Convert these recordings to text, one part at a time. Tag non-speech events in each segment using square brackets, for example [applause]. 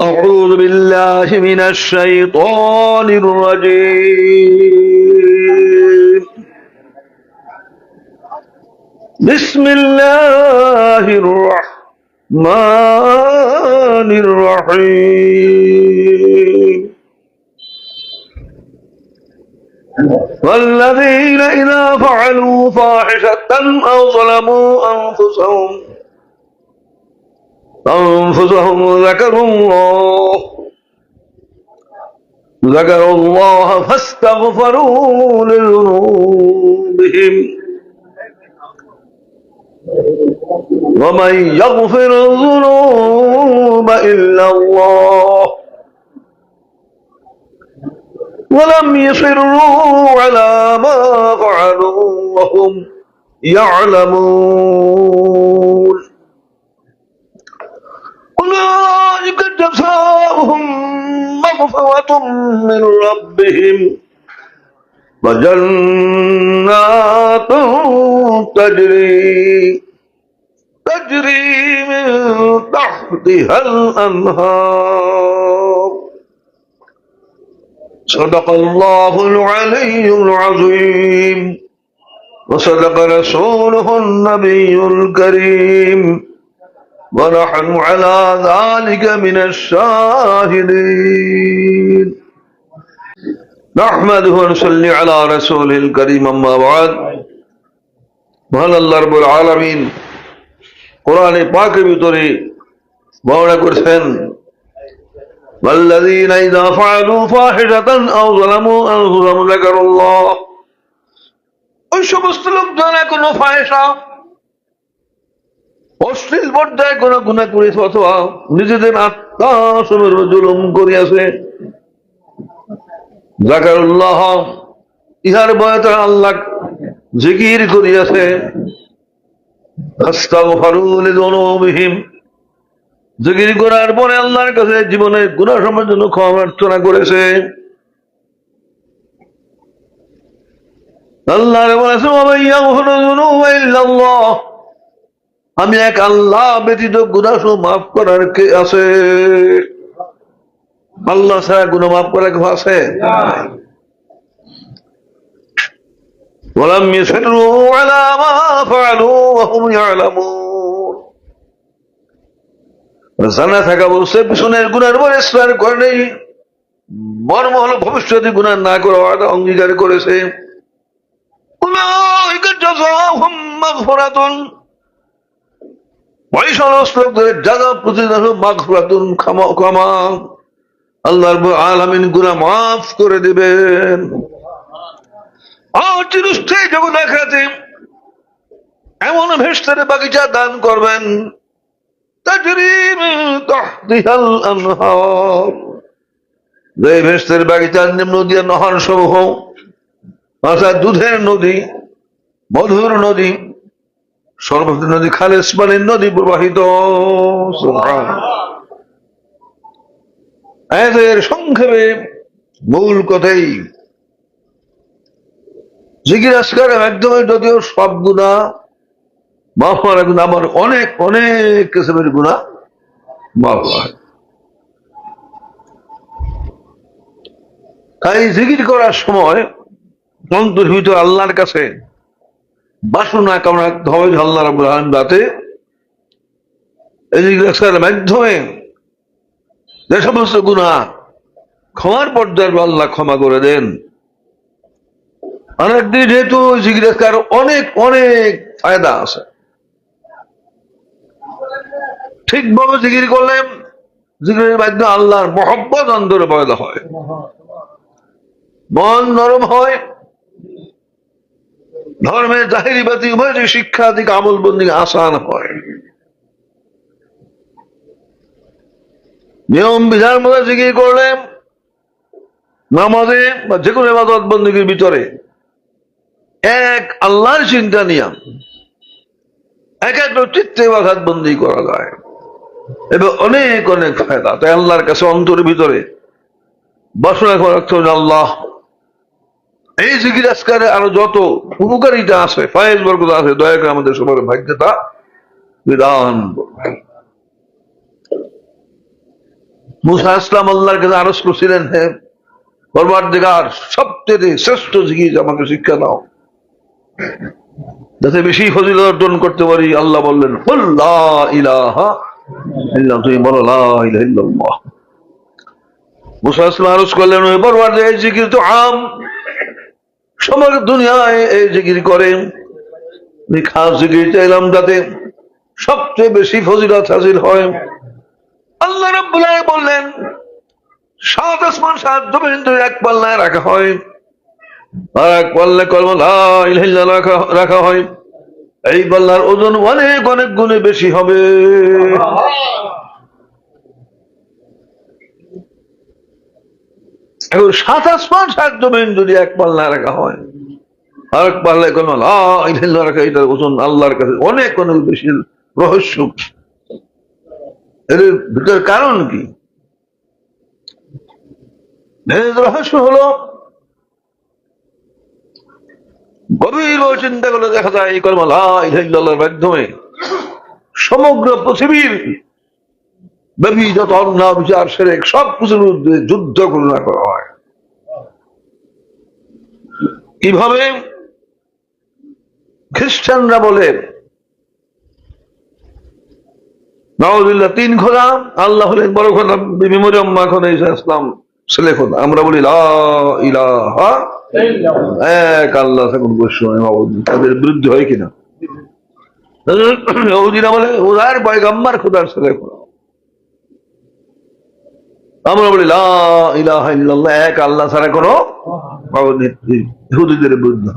أعوذ بالله من الشيطان الرجيم. بسم الله الرحمن الرحيم. والذين إذا فعلوا فاحشة أو ظلموا أنفسهم أنفسهم ذكروا الله ذكروا الله فاستغفروا لذنوبهم. ومن يغفر الذنوب إلا الله ولم يصروا على ما فعلوا وهم يعلمون. أولئك جزاؤهم مغفرة من ربهم. وجنات تجري تجري من تحتها الأنهار. صدق الله العلي العظيم. وصدق رسوله النبي الكريم. ونحن على ذلك من الشاهدين نحمده ونصلي على رسوله الكريم أما بعد মহান আল্লাহ রবুল আলমিন কোরআনে পাকের ভিতরে বর্ণনা করেছেন والذين إذا فعلوا فاحشة أو ظلموا أنفسهم ذكروا الله ওই সমস্ত লোকজন কোনো ফায়সা অশ্লীল পর্যায়ে কোন গুণা করেছে অথবা নিজেদের আত্মা সমীর জুলুম করিয়াছে। জাকারুল্লাহ ইহার বয়তে আল্লাহ জিকির করিয়াছে। করার পরে আল্লাহর কাছে জীবনের গুণা সময়ের জন্য ক্ষমা করেছে। আল্লাহ আমি এক আল্লাহ ব্যতীত গুনাহ মাফ করার কে আছে আল্লাহ ছাড়া গুণা মাফ করার কেউ আছে ولم يسروا على ما فعلوا وهم يعلمون জানা থাকা বলছে পিছনের গুণার পরে স্নান করে নেই মর্ম হলো ভবিষ্যতে গুণা না করে অঙ্গীকার করেছে أولئك جزاهم مغفرة ওই সমস্ত লোকদের জায়গা প্রতিদান মাগফিরাতুন ক্ষমা ক্ষমা। আল্লাহ রাব্বুল আলামিন গুনাহ মাফ করে দিবেন। আর চিরস্থায়ী জগৎ এমন ভেস্তের বাগিচা দান করবেন যে ভেস্তের বাগিচার নিম্ন দিয়ে নহর সমূহ অর্থাৎ দুধের নদী, মধুর নদী সর্বত্র নদী খালেস পানির নদী প্রবাহিত। এদের সংক্ষেপে মূল কথাই। জিকির আসকারের মাধ্যমে যদিও সব গুণা, মাফ হওয়ার গুণা আমার অনেক অনেক কিসমের গুণা, মাফ হয় তাই জিকির করার সময় অন্তর ভিতর আল্লাহর কাছে বাসনা কামনা যে আল্লাহ রাবুল আলম জিজ্ঞাসার মাধ্যমে যে সমস্ত গুণা ক্ষমার পর্যায়ে আল্লাহ ক্ষমা করে দেন। অনেক দিন যেহেতু জিজ্ঞাসার অনেক অনেক ফায়দা আছে। ঠিকভাবে জিকির করলে জিকিরের মাধ্যমে আল্লাহর মহব্বত অন্তরে পয়দা হয়। মন নরম হয় ধর্মের জাহিরিবাদী উভয় যে শিক্ষা দিকে, আমল বন্দি আসান হয়। নিয়ম, বিধান মতো জিকির করলে নামাজে বা যে কোনো এবাদত বন্দীর ভিতরে এক আল্লাহর চিন্তা নিয়ে এক একটা চিত্তে বাঘাত বন্দি করা যায়। এবং অনেক অনেক ফায়দা। তাই আল্লাহর কাছে অন্তরের ভিতরে বাসনা করা আল্লাহ এই জিকির আজকারে আরও যত উপকারিতা আছে, ফায়েজ বর্গ আছে, দয়া করে আমাদের সবার ভাগ্যতা বিধান। মুসা ইসলাম আল্লাহর কাছে আরস করছিলেন, হে বরবার দিগার সবচেয়ে শ্রেষ্ঠ জিগির আমাকে শিক্ষা দাও যাতে বেশি ফজিল অর্জন করতে পারি, আল্লাহ বললেন, "কুল লা ইলাহা তুমি বলো মুসা ইসলাম আরজ করলেন ওই এই জিকির তো আম সমগ্র দুনিয়ায় এই জিকির করে। খাস জিকির চাইলাম যাতে সবচেয়ে বেশি ফজিলত হাসিল হয়। আল্লাহ রাব্বুল বললেন, সাত আসমান, সাত জমিন এক পাল্লায় রাখা হয়। আর এক পাল্লায় কলম লা ইলাহা রাখা রাখা হয়। এই পাল্লার ওজন অনেক অনেক গুণে বেশি হবে। এখন সাত আসমান সাত জমিন যদি এক পাল্লায় রাখা হয় আর এক পাল্লায় রাখা ওজন আল্লাহর কাছে অনেক অনেক বেশি রহস্য। এর ভিতর কারণ কি? রহস্য হলো, গভীর চিন্তা করে দেখা যায় এই কর্ম লাইল্লাহর মাধ্যমে সমগ্র পৃথিবীর ব্যাপী যত অন্যায় বিচার সেরে সব কিছুর বিরুদ্ধে যুদ্ধ ঘোষণা করা হয় কীভাবে খ্রিস্টানরা বলে নওয়াজুল্লাহ তিন খোদা আল্লাহ হলেন বড় খোদা মেমোরিয়াম মাখন ইসলাম ছেলে খোদা আমরা বলি এক আল্লাহ থাকুন তাদের বিরুদ্ধে হয় কিনা বলে ওদার পয়গাম্বার খোদার ছেলে খোদা আমরা বলি ইল্লাল্লাহ এক আল্লাহ ছাড়া কোনো নেই। বিরুদ্ধে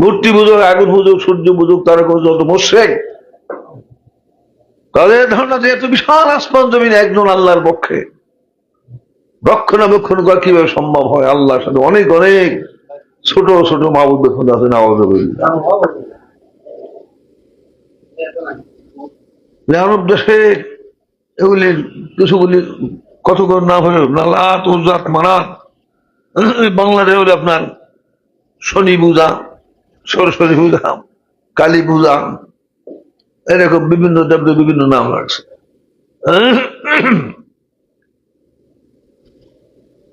মূর্তি পুজো আগুন পুজো সূর্য পুজো তারা যত মোশেক। তাদের ধারণা যে এত বিশাল আসমান জমিন একজন আল্লাহর পক্ষে। রক্ষণাবেক্ষণ করা কীভাবে সম্ভব হয়? আল্লাহর সাথে অনেক অনেক ছোট ছোট মাহবুদ বেক্ষণ আছে, নওয়াজ আরব দেশে এগুলি কিছুগুলি কতক্ষণ নাম হলো নালাত উজাত মানাত বাংলাদেশে হলে আপনার শনি পূজা, সরস্বতী পূজা, কালী পূজা, এরকম বিভিন্ন দেবদের বিভিন্ন নাম রাখছে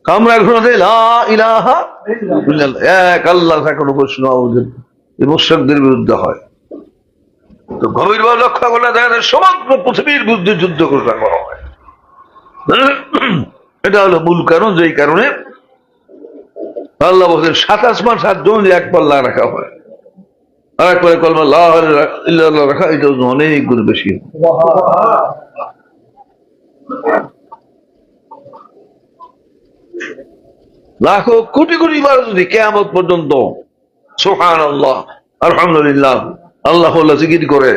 আমরা এখন এক আল্লাহ এখন প্রশ্ন আমাদের বিরুদ্ধে হয়। তো গভীরভাবে লক্ষ্য করলে দেখা যায় সমগ্র পৃথিবীর বিরুদ্ধে যুদ্ধ ঘোষণা করা হয়। [clears throat] এটা হলো মূল কারণ, যেই কারণে আল্লাহ বলছেন, সাত আসমান, সাত জমি এক পাল্লা রাখা হয়। আর কলমা রাখা, এটা অনেক বেশি। লাখো কোটি কোটি বার যদি কেয়ামত পর্যন্ত সোহান আল্লাহ আলহামদুলিল্লাহ আল্লাহ জিকির করে।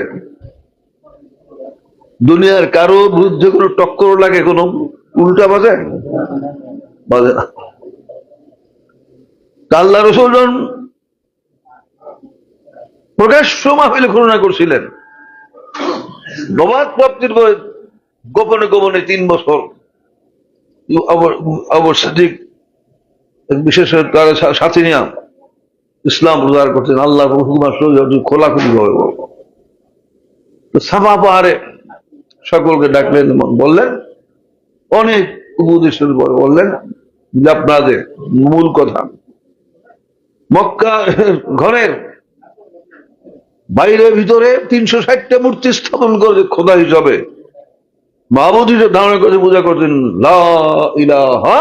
দুনিয়ার কারও বিরুদ্ধে কোনো টক্কর লাগে, কোনো উল্টা বাজে? বাজে না। আল্লাহ রসুলজন প্রকাশ্য মাহফিলে ঘোষণা করছিলেন নবাদ প্রাপ্তির পরে গোপনে গোপনে তিন বছর। অবশ্যই বিশেষ সাথে নিয়ে ইসলাম প্রচার করছেন, আল্লাহ খোলা খুলি ভাবে তো সাফা পাহাড়ে সকলকে ডাকলেন, বললেন, অনেক উপদেশের পরে বললেন যে আপনাদের মূল কথা, মক্কা ঘরের বাইরে ভিতরে তিনশো ষাটটা মূর্তি স্থাপন করে খোদা হিসাবে। মাহবুদ হিসেবে ধারণা করে পূজা ইলাহা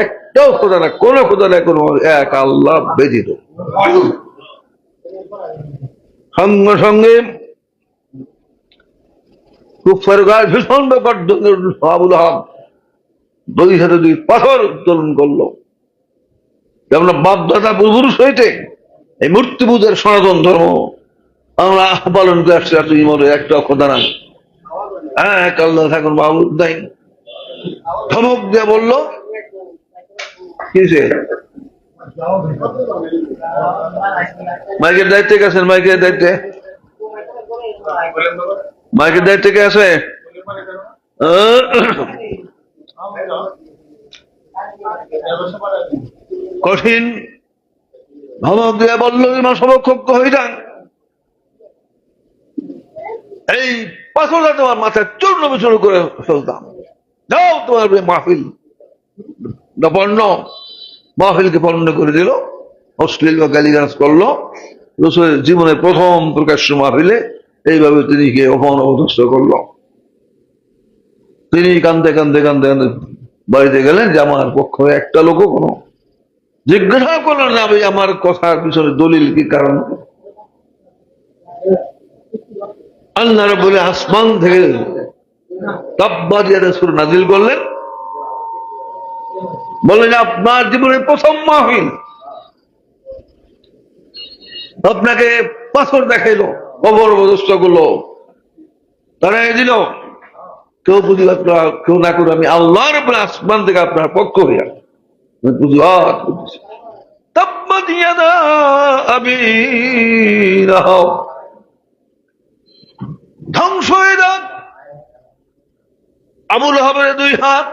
একটাও খোদা না কোন খোদা না কোন এক আল্লাহ ব্যতীত। সঙ্গে সঙ্গে কুফার গায়ে ভীষণ ব্যাপার, আবুল হাব দুই হাতে দুই পাথর উত্তোলন করল। যেমন বাপদাদা পূর্বপুরুষ হইতে এই মূর্তি পূজার সনাতন ধর্ম, আমরা পালন করে আসছি তুমি মনে একটা খোদা না হ্যাঁ এক আল্লাহ থাকুন মাহবুদ নাই। ধমক দিয়ে বলল কিসে মাইকের দায়িত্বে কে আছেন? মাইকের দায়িত্বে? মাইকের দায়িত্বে কে আছে? কঠিন। ধমক দিয়ে বলল ইমা সমকক্ষ হয়ে যান। এই পাথরটা তোমার মাথায় চূর্ণ বিচূর্ণ করে ফেলতাম। যাও তোমার মাহফিল। পণ্য মাহফিলকে পণ্য করে দিল। অশ্লীল বা গালিগালাজ করল। রসুলের জীবনের প্রথম প্রকাশ্য মাহফিলে এইভাবে তিনি কে অপমান অপদস্থ করল। তিনি কান্দে কান্দে কান্দে কান্দে বাড়িতে গেলেন যে, আমার পক্ষ একটা লোকও কোনো জিজ্ঞাসা করলেন না ভাই আমার কথার পিছনে দলিল কি কারণ? আল্লাহ বলে আসমান থেকে সুর নাজিল করলেন। আপনার জীবনের প্রথম মাহফিল। আপনাকে পাথর দেখাইলো অবরবদস্ত করল। তারা দিল, কেউ প্রতিবাদ কেউ না করে আমি আল্লাহর উপরে আসমান থেকে আপনার পক্ষ হইয়া আমি প্রতিবাদ করতেছি। ইয়াদা আবি লাহাব। ধ্বংস হয়ে যাক। আবুল হাবের দুই হাত।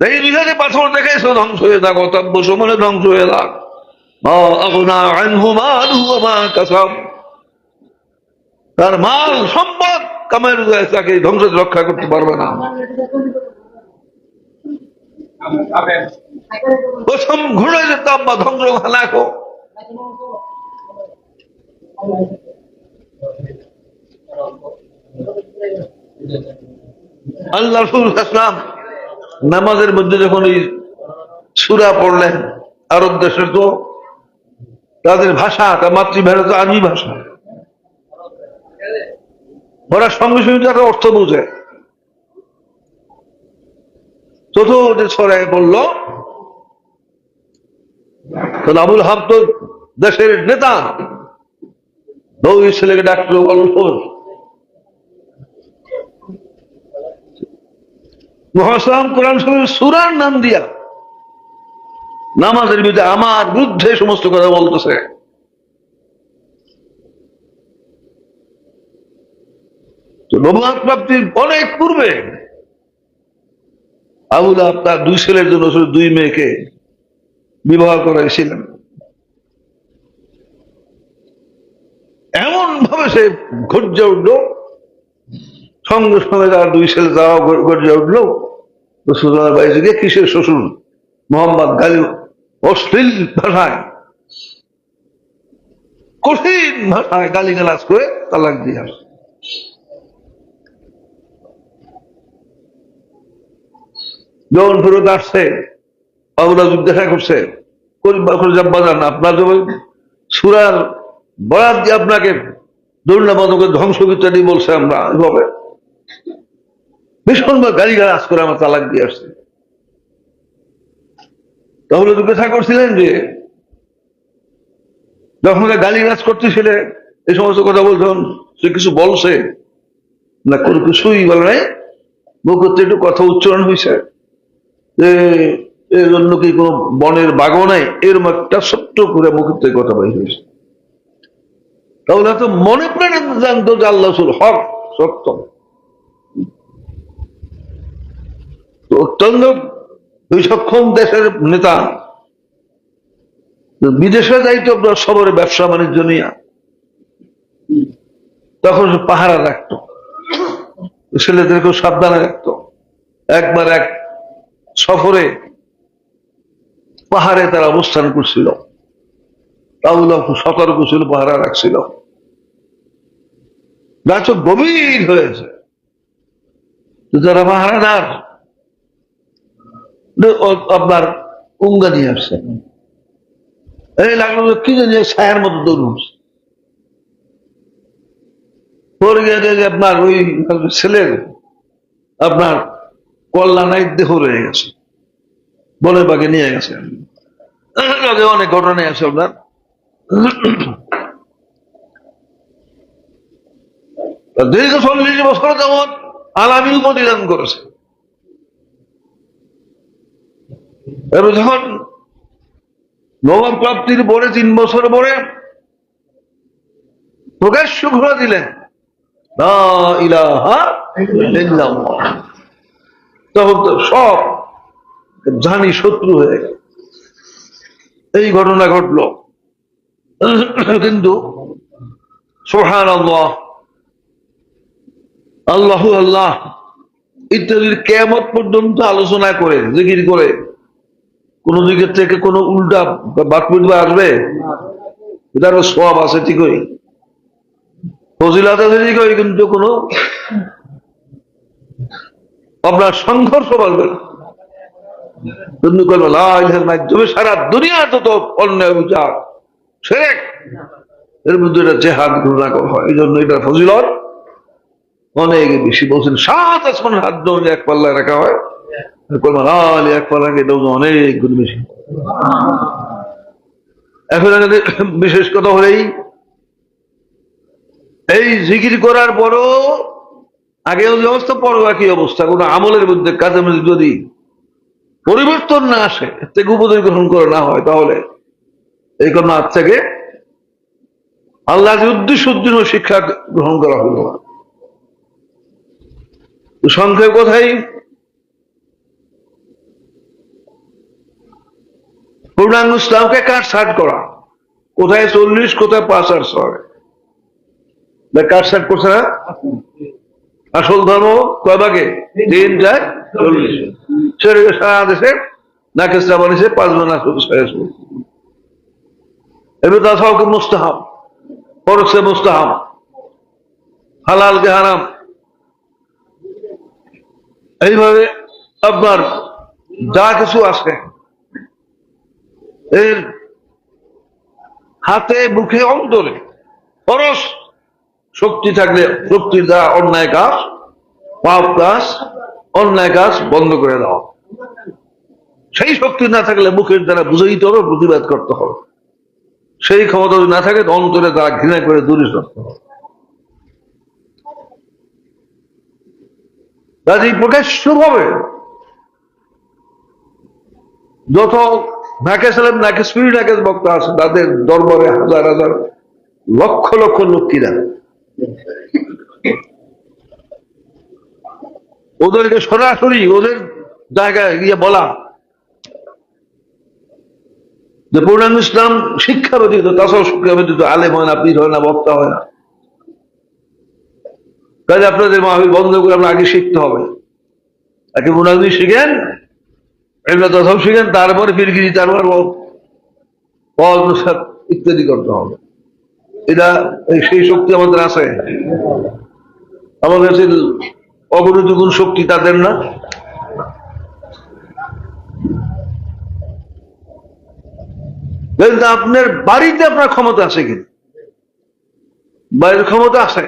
এই দুই হাতে পাথর দেখাইছো ধ্বংস হয়ে যাক অতব্য সমানে ধ্বংস হয়ে যাক। তার মাল, সম্পদ রোজগার তাকে ধ্বংস রক্ষা করতে পারবে না। প্রথম ঘুরে যেতাম বা ধ্বংস হালাকো আল্লাহ রসুল আসলাম নামাজের মধ্যে যখন এই সুরা পড়লেন, আরব দেশের তো তাদের ভাষা, তার মাতৃভাষা তো আরবি ভাষা। ওরা সঙ্গে সঙ্গে তারা অর্থ বোঝে। চতুর্থ ছড়ায় বলল তো আবুল হাব তো দেশের নেতা দুই ছেলেকে ডাক্তার বলল মহাসালাম কোরআন শরীফের সুরার নাম দিয়া নামাজের বিরুদ্ধে আমার বিরুদ্ধে সমস্ত কথা বলতেছে। নবাদ প্রাপ্তির অনেক পূর্বে আবুল তার দুই ছেলের জন্য দুই মেয়েকে বিবাহ করাইছিলেন। এমন ভাবে সে গর্জে উঠল। সঙ্গে সঙ্গে তার দুই ছেলে তারাও গর্জে উঠল। রসুল্লাহ বাইরে গিয়ে কিসের শ্বশুর? মোহাম্মদ গালি অশ্লীল ভাষায়। কঠিন ভাষায় গালি গালাজ করে তালাক দিয়ে আসে। যখন ফেরত আসছে বাবুরা দেখা করছে বাজান আপনার যখন সুরার বরাদ দিয়ে আপনাকে দৌড়না বাদকে ধ্বংস ইত্যাদি বলছে আমরা এভাবে। ভীষণভাবে গাড়ি গাড়াজ করে আমার তালাক দিয়ে আসছে। তাহলে জিজ্ঞাসা করছিলেন যে, যখন গালি গাছ করতেছিলে এই সমস্ত কথা বলছেন সে কিছু বলছে? না, কোনো কিছুই বলে নাই। মুখ একটু কথা উচ্চারণ হয়েছে। যে এর জন্য কি কোনো বনের বাগও নাই? এরকম একটা ছোট্ট করে মুখের কথা বাইর হয়েছে। তাহলে তো মনে প্রাণে জানতো যে আল্লাহ হক, সত্য তো অত্যন্ত বিচক্ষণ দেশের নেতা। বিদেশে যাইতো আপনার সবরে ব্যবসা বাণিজ্য নিয়ে। তখন পাহারা রাখতো। ছেলেদেরকে সাবধানে রাখতো। একবার এক সফরে পাহাড়ে তারা অবস্থান করছিল। তাহলে সতর্ক ছিল পাহারা রাখছিল। গাছ গভীর হয়েছে। যারা পাহারাদার আপনার উঙ্গা নিয়ে আসছে। এই লাগল কি জানি মতো দৌড় উঠছে গিয়ে আপনার ওই ছেলের আপনার দেহ রয়ে গেছে। বলে বাগে নিয়ে গেছে। আগে অনেক ঘটনায় আছে আপনার দীর্ঘ চল্লিশ বছর যেমন আলামিল প্রতিদান করেছে। এবার যখন নবাব প্রাপ্তির পরে তিন বছর পরে প্রকাশ্য ঘোরা দিলেন। তখন তো সব জানি শত্রু হয়ে এই ঘটনা ঘটল কিন্তু সোহান আল্লাহ আল্লাহ আল্লাহ ইত্যাদির কেমত পর্যন্ত আলোচনা করে, জিকির করে কোন দিকের থেকে কোনো উল্টা বাকবিদ আসবে? এটারও সব আছে ঠিকই। ফজিলাত আছে ঠিকই, কিন্তু কোনো আপনার সংঘর্ষ মাধ্যমে সারা দুনিয়া অন্যায় বিচার সেরেক। এর মধ্যে এটা জেহাদ ঘটনা করা হয়। এই জন্য এটা ফজিলত অনেক বেশি। বলছেন, সাত আসমানের হাত এক পাল্লায় রাখা হয়। কলমান আলী এক পাল্লাকে এটা অনেক গুণ বেশি এখন বিশেষ কথা হলেই এই জিকির করার পরও আগে অবস্থা পরও একই অবস্থা? কোন আমলের মধ্যে, কাজের মধ্যে যদি পরিবর্তন না আসে থেকে উপদেশ গ্রহণ করে না হয়, তাহলে এই কোন হাত থেকে আল্লাহ উদ্দেশ্য উদ্দিন শিক্ষা গ্রহণ করা হলো। সংক্ষেপ কথাই পূর্ণাঙ্গ ইসলামকে কাট সাট করা? কোথায় চল্লিশ, কোথায় পাঁচ আর ছয়? কাট সাট করছে না? আসল ধর্ম কয় ভাগে? তিন, চার, চল্লিশ। সারা দেশে? নাকেসটা বানিয়েছে পাঁচ আসল এবার তাছাড়াও মুস্তাহাম পরশে মুস্তাহাম হালালকে হারাম? এইভাবে আপনার যা কিছু আছে এর হাতে, মুখে, অন্তরে পরশ শক্তি থাকলে শক্তির দ্বারা অন্যায় কাজ, পাপ কাজ, অন্যায় কাজ বন্ধ করে দেওয়া সেই শক্তি না থাকলে মুখের দ্বারা বুঝাইতে হবে, প্রতিবাদ করতে হবে। সেই ক্ষমতা যদি না থাকে অন্তরে তারা ঘৃণা করে দূরে সরতে হবে কাজে প্রকাশ্য ভাবে যত নাকেশ বক্তা আছে, তাদের দরবারে হাজার হাজার লক্ষ লক্ষ লোকিরা ওদেরকে সরাসরি, ওদের জায়গায় গিয়ে বলা। যে পূর্ণাঙ্গ ইসলাম শিক্ষা ব্যতীত, তাছাড়াও শিক্ষা ব্যতীত, আলেম হয় না, পীর হয় না, বক্তা হয় না। কাজে আপনাদের মাহবিল বন্ধ করে আমরা আগে শিখতে হবে। আগে মুনাজি শিখেন এগুলো তথম শিখেন, তারপরে ফিরগিরি তারপর পদ ইত্যাদি করতে হবে। এটা সেই শক্তি আমাদের আছে। আমাদের কাছে অগণিত শক্তি তাদের না। কিন্তু আপনার বাড়িতে আপনার ক্ষমতা আছে কিনা বাড়ির ক্ষমতা আছে।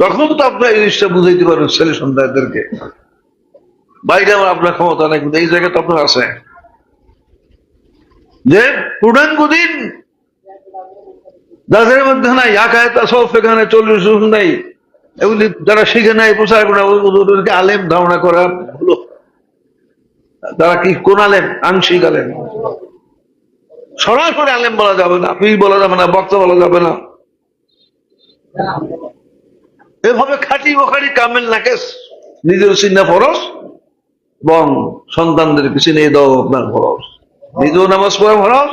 তখন তো আপনার এই জিনিসটা বুঝাইতে পারবেন, ছেলে সন্তানদেরকে। বাইরে আমার আপনার ক্ষমতা নেই, কিন্তু এই জায়গায় তো আপনার আছে। যে পূর্ণাঙ্গ দিন যাদের মধ্যে নাই আকায় তা সব এখানে চল্লিশ নাই এগুলি যারা শিখে নাই, প্রচার করে ওদেরকে আলেম ধারণা করা হলো। তারা কি কোন আলেম? আংশিক আলেম। সরাসরি আলেম বলা যাবে না, পীর বলা যাবে না, বক্তা বলা যাবে না। এভাবে খাটি বখাটি কামেল নাকেস, নিজের চিন্তা ফরস এবং সন্তানদেরকে চিনিয়ে দাও আপনার ফরস নিজেও নামাজ পড়া ফরস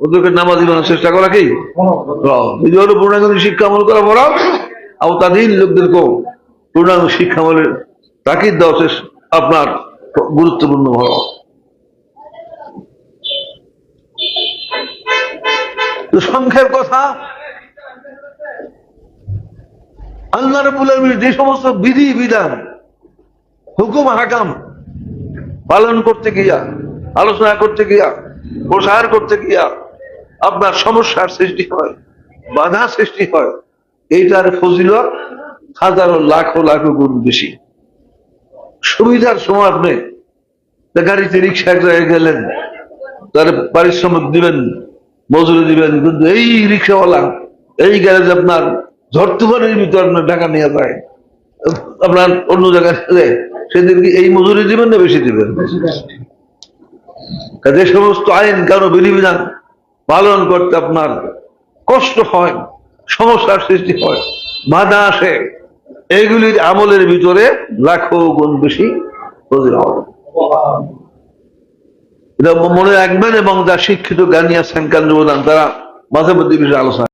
ওদেরকে নামাজ দিবানোর চেষ্টা করা কি? নিজেরও পূর্ণাঙ্গ শিক্ষা আমল করা ফরস আর তাদের লোকদেরকেও পূর্ণাঙ্গ শিক্ষা আমলের তাকিদ দেওয়া চেষ্টা আপনার গুরুত্বপূর্ণ ফরস তো সংখ্যার কথা, আল্লাহ রবুল যে সমস্ত বিধি বিধান হুকুম হাকাম পালন করতে গিয়া, আলোচনা করতে গিয়া, প্রসার করতে গিয়া আপনার সমস্যার সৃষ্টি হয়, বাধা সৃষ্টি হয়, এইটার ফজিলত হাজারো লাখো লাখো গুণ বেশি। সুবিধার সময় আপনি গাড়িতে রিক্সা এক জায়গায় গেলেন, তার পারিশ্রমিক দিবেন, মজুরি দিবেন, কিন্তু এই রিক্সাওয়ালা, এই গ্যারেজ আপনার ভিতর আপনার টাকা নিয়ে যায়, আপনার অন্য জায়গায় সেদিন কি এই মজুরি দিবেন না বেশি দিবেন? যে সমস্ত আইন কারও বিধিবিধান পালন করতে আপনার কষ্ট হয়, সমস্যার সৃষ্টি হয়, বাধা আসে। এইগুলির আমলের ভিতরে লাখো গুণ বেশি মনে রাখবেন এবং যা শিক্ষিত জ্ঞানী আছেন কান্দ্রবান তারা মাঝে মধ্যে বিষয়ে আলোচনা